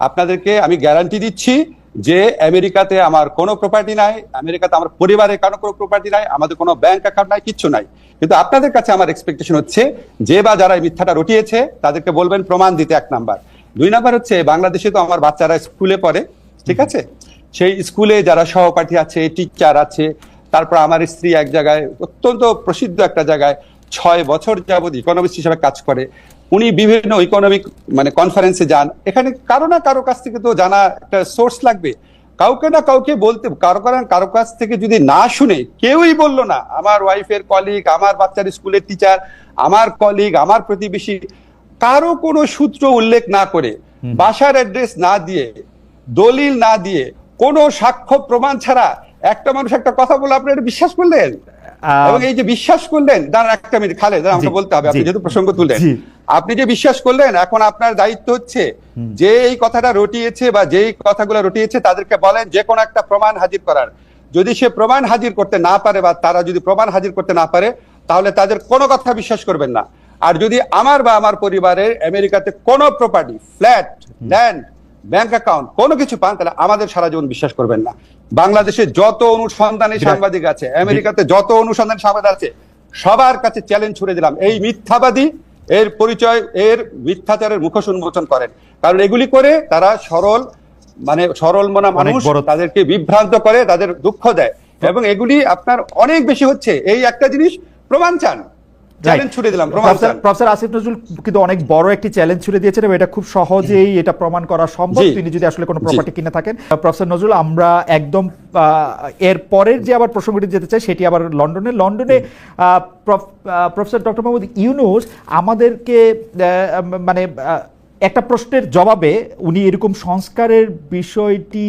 আপনাদেরকে আমি গ্যারান্টি দিচ্ছি যে আমেরিকাতে আমার কোনো প্রপার্টি নাই, আমেরিকাতে আমার পরিবারের কারও কোনো প্রপার্টি নাই, আমাদের কোনো ব্যাংক অ্যাকাউন্ট নাই, কিচ্ছু নাই। কিন্তু আপনাদের কাছে আমার এক্সপেকটেশন হচ্ছে যে বা যারা মিথ্যাটা রটিয়েছে, তাদেরকে বলবেন প্রমাণ দিতে এক নাম্বার। দুই নাম্বার হচ্ছে, বাংলাদেশে তো আমার বাচ্চারা স্কুলে পড়ে, ঠিক আছে? সেই স্কুলে যারা সহপাঠী আছে টিচার আছে, তারপর আমার স্ত্রী এক জায়গায়, অত্যন্ত প্রসিদ্ধ একটা জায়গায় ছয় বছর যাবৎ ইকোনমিস্ট হিসেবে কাজ করে। উনি বিভিন্ন ইকোনমিক মানে কনফারেন্সে যান। এখানে কারও না কারও কাছ থেকে তো জানা একটা সোর্স লাগবে। কাউকে না কাউকে বলতে কারও কারণ কারও কাছ থেকে যদি না শুনে কেউই বলল না আমার ওয়াইফের কলিগ আমার বাচ্চার স্কুলের টিচার আমার কলিগ আমার প্রতিবেশী। কারও কোনো সূত্র উল্লেখ না করে বাসার অ্যাড্রেস না দিয়ে দলিল না দিয়ে কোনো সাক্ষ্য প্রমাণ ছাড়া একটা মানুষ একটা কথা বলে আপনি এটা বিশ্বাস করলেন? এবং এই যে বিশ্বাস করলেন দাঁড়ান একটা মিনিট খালে দাঁড়ান, আমাকে বলতে হবে আপনি যেহেতু প্রসঙ্গ তুললেন আপনি যে বিশ্বাস করলেন এখন আপনার দায়িত্ব হচ্ছে যে এই কথাটা রটিয়েছে বা যেই কথাগুলো রটিয়েছে তাদেরকে বলেন যে কোনো একটা প্রমাণ হাজির করার। যদি সে প্রমাণ হাজির করতে না পারে বা তারা যদি প্রমাণ হাজির করতে না পারে তাহলে তাদের কোনো কথা বিশ্বাস করবেন না। আর যদি আমার বা আমার পরিবারের আমেরিকাতে কোনো property flat land bank account কোনো কিছু পান তাহলে আমাদের সারা জীবন বিশ্বাস করবেন না। বাংলাদেশে যত অনুসন্ধানী সাংবাদিক আছে আমেরিকাতে যত অনুসন্ধানী সাংবাদিক আছে সবার কাছে চ্যালেঞ্জ ছুড়ে দিলাম। এই মিথ্যাবাদী এর পরিচয় এর মিথ্যাচারের মুখোশ উন্মোচন করেন। কারণ এগুলি করে তারা সরল মানে সরল মনা মানুষ তাদেরকে বিভ্রান্ত করে তাদের দুঃখ দেয়। এবং এগুলি আপনার অনেক বেশি হচ্ছে। এই একটা জিনিস প্রমাণ চান। চ্যালেঞ্জ ছুড়ে দিলাম প্রফেসর প্রফেসর আসিফ নজরুল কিন্তু অনেক বড় একটি চ্যালেঞ্জ ছুড়ে দিয়েছেন এবং এটা খুব সহজেই এটা প্রমাণ করা সম্ভব। তিনি যদি আসলে কোনো প্রপার্টি কিনে থাকেন। প্রফেসর নজরুল আমরা একদম এর পরের যে আবার প্রসঙ্গটি যেতে চাই সেটি আবার লন্ডনে। লন্ডনে আহ, প্রফেসর ডক্টর মোহাম্মদ ইউনুস আমাদেরকে মানে একটা প্রশ্নের জবাবে উনি এরকম সংস্কারের বিষয়টি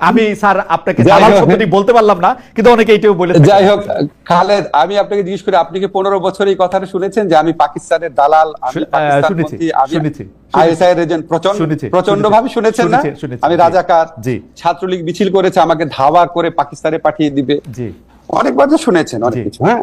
আমি স্যার আপনাকে হোক। শব্দটি বলতে পারলাম না কিন্তু অনেকে এটাও বলে যাই হোক খালেদ আমি আপনাকে জিজ্ঞেস করি আপনি কি পনেরো বছর এই কথাটা শুনেছেন যে আমি পাকিস্তানের দালাল আমি শু- আহ, পাকিস্তান শুনেছি, আমি শুনেছি, আইএসআই এর এজেন্ট প্রচণ্ড প্রচণ্ড ভাবে শুনেছেন না আমি। রাজাকার জি। ছাত্রলীগ মিছিল করেছে আমাকে ধাওয়া করে পাকিস্তানে পাঠিয়ে দিবে জি অনেকবার তো শুনেছেন অনেক কিছু হ্যাঁ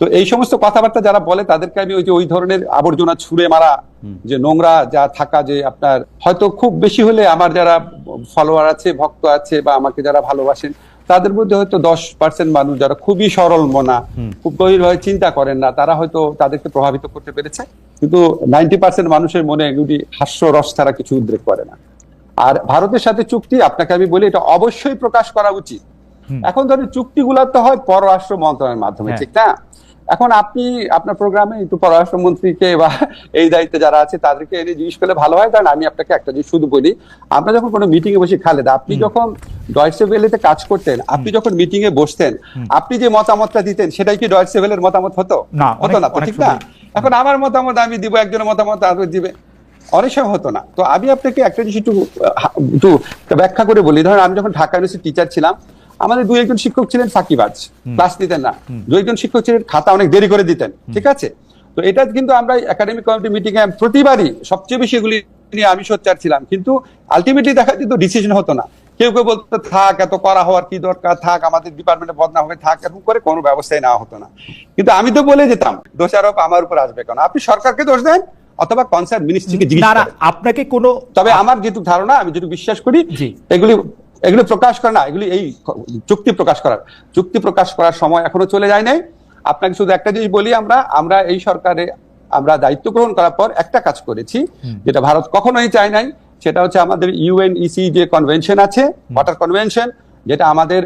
তো এই সমস্ত কথাবার্তা যারা বলে তাদেরকে আমি ওই যে ওই ধরনের আবর্জনা ছুঁড়ে মারা যে নোংরা যা থাকা যে আপনার হয়তো খুব বেশি হলে আমার যারা ফলোয়ার আছে ভক্ত আছে বা আমাকে যারা ভালোবাসেন তাদের মধ্যে হয়তো দশ পার্সেন্ট মানুষ যারা খুবই সরল মনা খুব গভীরভাবে চিন্তা করেন না তারা হয়তো তাদেরকে প্রভাবিত করতে পেরেছে। কিন্তু নাইনটি পার্সেন্ট মানুষের মনে এগুলি হাস্যরস ছাড়া কিছু উদ্রেক করে না। আর ভারতের সাথে চুক্তি আপনাকে আমি বলি এটা অবশ্যই প্রকাশ করা উচিত। এখন ধরেন চুক্তিগুলো তো হয় পররাষ্ট্র মন্ত্রণালয়ের মাধ্যমে হ্যাঁ। ঠিক না? এখন আপনি আপনার প্রোগ্রামে একটু পররাষ্ট্রমন্ত্রীকে বা এই দায়িত্বে যারা আছে তাদেরকে এনে জিজ্ঞেস করলে ভালো হয়। কারণ আমি আপনাকে একটা জিনিস শুধু বলি আমরা যখন কোনো মিটিং এ বসে খালেদা আপনি যখন ডয়েসে ভেলেতে কাজ করতেন আপনি যখন মিটিং এ বসতেন আপনি যে মতামতটা দিতেন সেটাই কি ডয়েসে ভেলের মতামত হতো? হতো না ঠিক না? এখন আমার মতামত আমি দিব একজনের মতামত আরও দিবে। অনেক সময় হতো না। তো আমি আপনাকে একটা জিনিস একটু একটু ব্যাখ্যা করে বলি। ধরেন আমি যখন ঢাকা ইউনিভার্সিটি টিচার ছিলাম আমাদের দুই একজন শিক্ষক ছিলেন ফাঁকিবাজ ক্লাস দিতেন না। দুই একজন শিক্ষক ছিলেন খাতা অনেক দেরি করে দিতেন ঠিক আছে? তো এটা কিন্তু আমরা একাডেমিক কমিটি মিটিং এ প্রতিবারই সবচেয়ে বেশি এগুলি নিয়ে আমি সোচ্চার ছিলাম। কিন্তু আলটিমেটলি দেখা যেত ডিসিশন হতো না। কেউ কেউ বলতো থাক এত করা হওয়ার কি দরকার? থাক আমাদের ডিপার্টমেন্টে বদনাম হবে থাক এরকম করে কোনো ব্যবস্থাই নেওয়া হতো না। কিন্তু আমি তো বলে যেতাম দোষারোপ আমার উপর আসবে কেন? আপনি সরকারকে দোষ দেন অথবা কনসার্ন মিনিস্ট্রিকে জিজ্ঞেস আপনাকে কোনো তবে আমার যেটুকু ধারণা আমি যেটুকু বিশ্বাস করি। এগুলি এগুলি প্রকাশ করা না এগুলি এই চুক্তি প্রকাশ করার। চুক্তি প্রকাশ করার সময় এখনও চলে যায় নাই। আপনাকে শুধু একটা জিনিস বলি আমরা আমরা এই সরকারে আমরা দায়িত্ব গ্রহণ করার পর একটা কাজ করেছি যেটা ভারত কখনোই চায় নাই সেটা হচ্ছে আমাদের ইউএনইসি যে কনভেনশন আছে ওয়াটার কনভেনশন যেটা আমাদের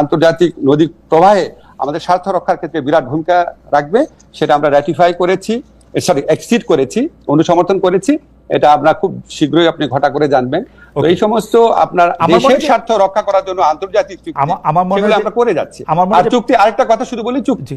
আন্তর্জাতিক নদীর প্রবাহে আমাদের স্বার্থ রক্ষার ক্ষেত্রে বিরাট ভূমিকা রাখবে সেটা আমরা র্যাটিফাই করেছি সরি এক্সিড করেছি অনুসমর্থন করেছি এটা আমরা খুব শীঘ্রই আপনি ঘটা করে জানবেন. এই সমস্ত আপনার আমার দেশের স্বার্থ রক্ষা করার জন্য আন্তর্জাতিক চুক্তি আমার- মনে হয় করে যাচ্ছি। আমার চুক্তি আরেকটা কথা শুধু বলি চুক্তি।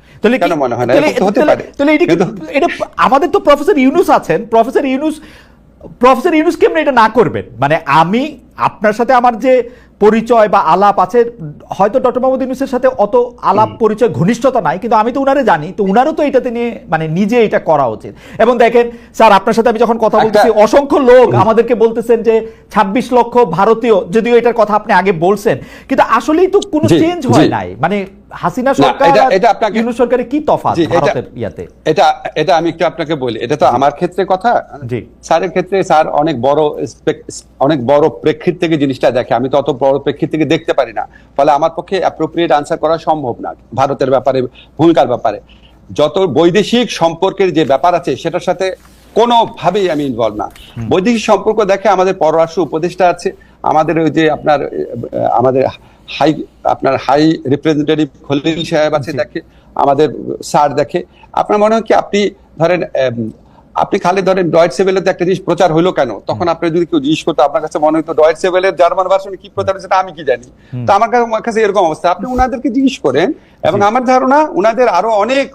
তাহলে কেন মনে হয় না? হতে পারে। তাহলে এটা আমাদের তো প্রফেসর ইউনুস আছেন প্রফেসর ইউনুস প্রফেসর ইউনুস কেমন এটা না করবেন মানে আমি আপনার সাথে আমার যে পরিচয় বা আলাপ আছে হয়তো ডক্টর মোহাম্মদ ইউনুসের সাথে অত আলাপ পরিচয় ঘনিষ্ঠতা নাই কিন্তু আমি তো উনারে জানি তো উনারও তো এটাতে নিয়ে মানে নিজে এটা করা উচিত। এবং দেখেন স্যার আপনার সাথে আমি যখন কথা বলতেছি অসংখ্য লোক আমাদেরকে বলতেছেন যে ২৬ লক্ষ ভারতীয় যদিও এটার কথা আপনি আগে বলছেন কিন্তু আসলেই তো কোনো চেঞ্জ হয় নাই। মানে হাসিনা সরকার এটা- আপনাকে- ইউনুস সরকারের কি তফাৎ ভারতের ইয়াতে? এটা এটা আমি একটু আপনাকে বলি এটা তো আমার ক্ষেত্রে কথা। জি। স্যারের ক্ষেত্রে স্যার অনেক বড় অনেক বড় প্রেক্ষিত থেকে জিনিসটা দেখে আমি তো অত বড় প্রেক্ষিত থেকে দেখতে পারি না। ফলে আমার পক্ষে অ্যাপ্রোপ্রিয়েট আনসার করা সম্ভব না ভারতের ব্যাপারে ভূমিকার ব্যাপারে। যত বৈদেশিক সম্পর্কের যে ব্যাপার আছে সেটার সাথে কোনোভাবেই আমি ইনভলভ না। বৈদেশিক সম্পর্ক দেখে আমাদের পররাষ্ট্র উপদেষ্টা আছে আমাদের ওই যে আপনার আমাদের হাই আপনার হাই রিপ্রেজেন্টেটিভ খলিল সাহেব আছে দেখে আমাদের স্যার দেখে। আপনার মনে হয় কি আপনি ধরেন আপনি খালি ধরেন ডয়েট সেভেলের একটা জিনিস প্রচার হলো কেন? তখন আপনি যদি কেউ জিজ্ঞেস করতো আপনার কাছে মনে হতো ডয়েট সেভেলের জার্মান ভার্সনে কি প্রচার সেটা আমি কি জানি? তো আমার কাছে আমার কাছে এরকম অবস্থা। আপনি উনাদেরকে জিজ্ঞেস করেন এবং আমার ধারণা উনাদের আরও অনেক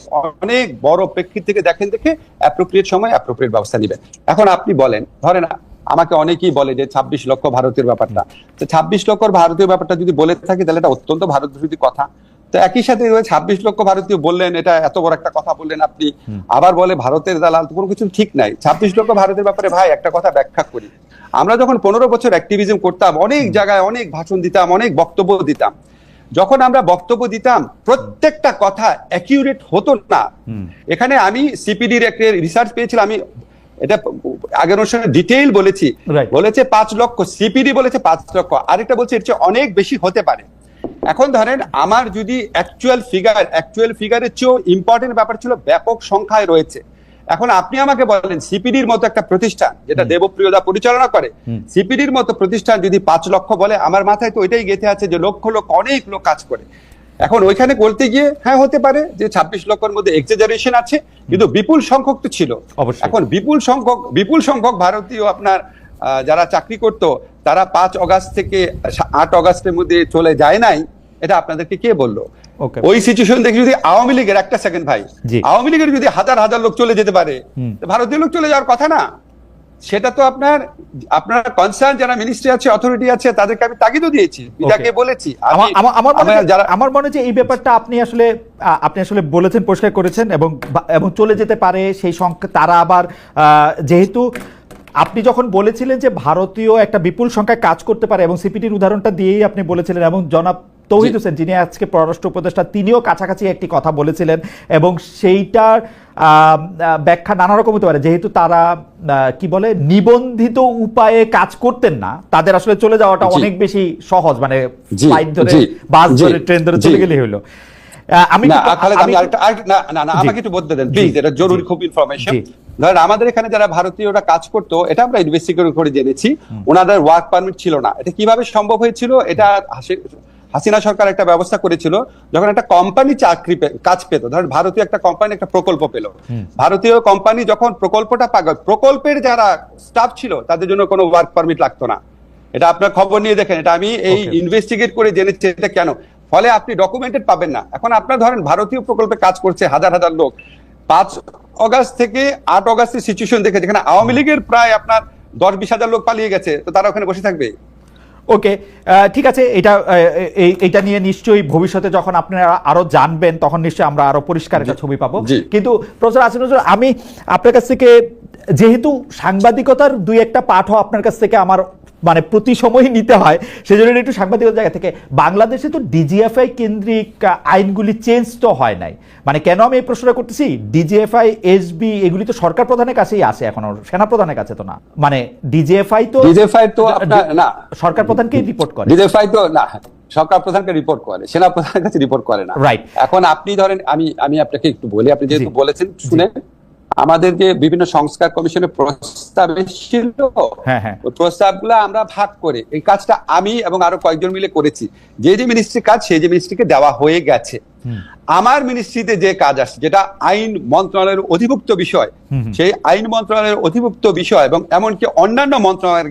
অনেক বড় প্রেক্ষিত থেকে দেখেন দেখে অ্যাপ্রোপ্রিয়েট সময় অ্যাপ্রোপ্রিয়েট ব্যবস্থা নেবেন। এখন আপনি বলেন ধরেন আমাকে অনেকেই বলে যে ছাব্বিশ লক্ষ ভারতীয় ব্যাপারটা। তো ছাব্বিশ লক্ষ ভারতীয় ব্যাপারটা যদি বলে থাকি তাহলে এটা অত্যন্ত ভারত বিরোধী কথা। তো একই সাথে ছাব্বিশ লক্ষ ভারতীয় বললেন এটা এত বড় একটা কথা বললেন আপনি। আবার বলে ভারতের দালাল কোনো কিছু ঠিক নাই। ছাব্বিশ লক্ষ ভারতের ব্যাপারে ভাই একটা কথা ব্যাখ্যা করি। আমরা যখন পনেরো বছর অ্যাক্টিভিজম করতাম অনেক জায়গায় অনেক ভাষণ দিতাম অনেক বক্তব্য দিতাম। যখন আমরা বক্তব্য দিতাম প্রত্যেকটা কথা অ্যাকিউরেট হতো না। এখানে আমি সিপিডির একটা রিসার্চ পেয়েছিলাম আমি এটা আগের অনুষ্ঠানে ডিটেইল বলেছি। বলেছে পাঁচ লক্ষ সিপিডি বলেছে পাঁচ লক্ষ আরেকটা বলছে এর চেয়ে অনেক বেশি হতে পারে। এখন ধরেন আমার যদি অ্যাকচুয়াল ফিগার অ্যাকচুয়াল ফিগারের চেয়েও ইম্পর্টেন্ট ব্যাপার ছিল ব্যাপক সংখ্যায় রয়েছে। এখন আপনি আমাকে বলেন সিপিডির মতো একটা প্রতিষ্ঠান যেটা দেবপ্রিয়দা পরিচালনা করে সিপিডির মতো প্রতিষ্ঠান যদি পাঁচ লক্ষ বলে আমার মাথায় তো ওইটাই গেঁথে আছে যে লক্ষ লোক অনেক লোক কাজ করে। এখন ওইখানে বলতে গিয়ে হ্যাঁ হতে পারে যে ছাব্বিশ লক্ষের মধ্যে এক্সেজারেশন আছে কিন্তু বিপুল সংখ্যক তো ছিল। অবশ্যই। এখন বিপুল সংখ্যক বিপুল সংখ্যক ভারতীয় আপনার যারা চাকরি করত তারা পাঁচ অগাস্ট থেকে আট অগাস্টের মধ্যে চলে যায় নাই। এটা আপনাদেরকে কে বলল. ওই সিচুয়েশন দেখে যদি আওয়ামী লীগের একটা সেকেন্ড ভাই আওয়ামী লীগের যদি হাজার হাজার লোক চলে যেতে পারে ভারতীয় লোক চলে যাওয়ার কথা না। সেটা তো আপনার আপনার কনসার্ন যারা মিনিস্ট্রি আছে অথরিটি আছে তাদেরকে আমি তাগিদও দিয়েছি। বিদাকে বলেছি। আমার আমার মনে আমার হচ্ছে এই ব্যাপারটা আপনি আসলে আপনি আসলে বলেছেন পরিষ্কার করেছেন এবং এবং চলে যেতে পারে সেই সংখ্যা তারা আবার আহ, যেহেতু আপনি যখন বলেছিলেন যে ভারতীয় একটা বিপুল সংখ্যায় কাজ করতে পারে এবং সিপিটির উদাহরণটা দিয়েই আপনি বলেছিলেন এবং জনাব তৌহিদ। হোসেন যিনি আজকে পররাষ্ট্র উপদেষ্টা তিনিও কাছাকাছি একটি কথা বলেছিলেন এবং সেইটার ব্যাখ্যা নানা রকম হতে পারে। যেহেতু তারা কি বলে নিবন্ধিত উপায়ে কাজ করতেন না তাদের আসলে চলে যাওয়াটা অনেক বেশি সহজ মানে ফ্লাইট ধরে বাস ধরে ট্রেন ধরে চলে। গেলেই হলো। আমি না না না আমাকে একটু বলতে দেন প্লিজ এটা জরুরি খুব ইনফরমেশন। ধরেন আমাদের এখানে যারা ভারতীয়রা কাজ করতো এটা আমরা ইনভেস্টিগেট করে জেনেছি। ওনাদের ওয়ার্ক পারমিট ছিল না। এটা কীভাবে সম্ভব হয়েছিল? এটা হাসিনা সরকার একটা ব্যবস্থা করেছিল যখন একটা কোম্পানি চাকরি কাজ পেত ধরেন ভারতীয় একটা কোম্পানি একটা প্রকল্প পেল। ভারতীয় কোম্পানি যখন প্রকল্পটা পাগল প্রকল্পের যারা স্টাফ ছিল তাদের জন্য কোনো ওয়ার্ক পারমিট লাগতো না। এটা আপনার খবর নিয়ে দেখেন এটা আমি এই ইনভেস্টিগেট করে জেনেছি এটা কেন? ফলে আপনি ডকুমেন্টেড পাবেন না। এখন আপনার ধরেন ভারতীয় প্রকল্পে কাজ করছে হাজার হাজার লোক। পাঁচ অগাস্ট থেকে আট অগাস্টের সিচুয়েশন দেখে যেখানে আওয়ামী লীগের প্রায় আপনার দশ বিশ হাজার লোক পালিয়ে গেছে তো তারা ওখানে বসে থাকবে? ওকে আহ, ঠিক আছে এটা এইটা নিয়ে নিশ্চয়ই ভবিষ্যতে যখন আপনারা আরও জানবেন তখন নিশ্চয়ই আমরা আরও পরিষ্কার একটা ছবি পাবো। কিন্তু প্রফেসর আসিফ নজরুল আমি আপনার কাছ থেকে যেহেতু সাংবাদিকতার দুই একটা পাঠও আপনার কাছ থেকে আমার মানে প্রতি সময়ই নিতে হয়। সেজন্য একটু সাংবাদিকতার জায়গা থেকে বাংলাদেশে তো ডিজিএফআই কেন্দ্রিক আইনগুলি চেঞ্জ তো হয় নাই। মানে কেন আমি এই প্রশ্নটা করতেছি? ডিজিএফআই এসবি এগুলি তো সরকার প্রধানের কাছেই আসে এখনও সেনা প্রধানের কাছে তো না। মানে ডিজিএফআই তো ডিজেফাই তো না। সরকার প্রধানকেই রিপোর্ট করে। ডিজেফাই তো না সরকার প্রধানকে রিপোর্ট করে সেনা প্রধানের কাছে রিপোর্ট করে না। রাইট এখন আপনি ধরেন আমি আমি আপনাকে একটু বলি আপনি যেহেতু বলেছেন শুনে আমাদের যে বিভিন্ন সংস্কার কমিশনের প্রস্তাব এসেছিল। প্রস্তাবগুলা প্রস্তাবগুলো আমরা ভাগ করে এই কাজটা আমি এবং আরও কয়েকজন মিলে করেছি। যে যে মিনিস্ট্রি কাজ সেই যে মিনিস্ট্রিকে দেওয়া হয়ে গেছে। আমার মিনিস্ট্রিতে যে কাজ আসছে যেটা আইন মন্ত্রণালয়ের অধিভুক্ত বিষয় সেই আইন মন্ত্রণালয়ের অধিভুক্ত বিষয় এবং এমনকি অন্যান্য মন্ত্রণালয়ের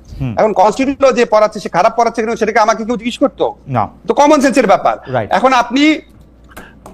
এখন কনস্টিটিউশন যে পড়াচ্ছে সে খারাপ পড়াচ্ছে কিনা সেটাকে আমাকে কেউ জিজ্ঞেস করতো? না। তো কমন সেন্সের ব্যাপার। এখন আপনি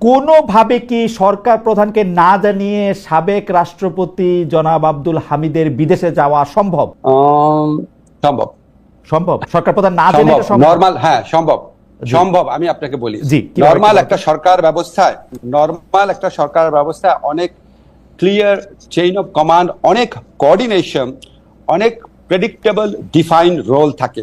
কোনোভাবে কি সরকার প্রধানকে না জানিয়ে সাবেক রাষ্ট্রপতি জনাব আব্দুল হামিদের বিদেশে যাওয়া সম্ভব? সম্ভব। সম্ভব? সরকার প্রধান না জেনে সম্ভব। নর্মাল হ্যাঁ সম্ভব। সম্ভব আমি আপনাকে বলি। জি, নর্মাল একটা সরকার ব্যবস্থায় নর্মাল একটা সরকার ব্যবস্থা অনেক ক্লিয়ার চেইন অফ কমান্ড অনেক কোঅর্ডিনেশন অনেক প্রেডিক্টেবল ডিফাইন রোল থাকে।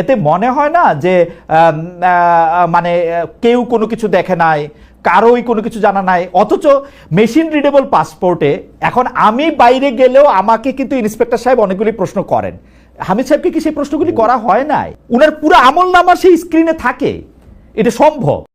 এতে মনে হয় না যে মানে কেউ কোনো কিছু দেখে নাই, কারোই কোনো কিছু জানা নাই, অথচ মেশিন রিডেবল পাসপোর্টে এখন আমি বাইরে গেলেও আমাকে কিন্তু ইন্সপেক্টর সাহেব অনেকগুলি প্রশ্ন করেন। হামিদ সাহেবকে কি সেই প্রশ্নগুলি করা হয় নাই? উনার পুরো আমল নামা সেই স্ক্রিনে থাকে। এটা সম্ভব।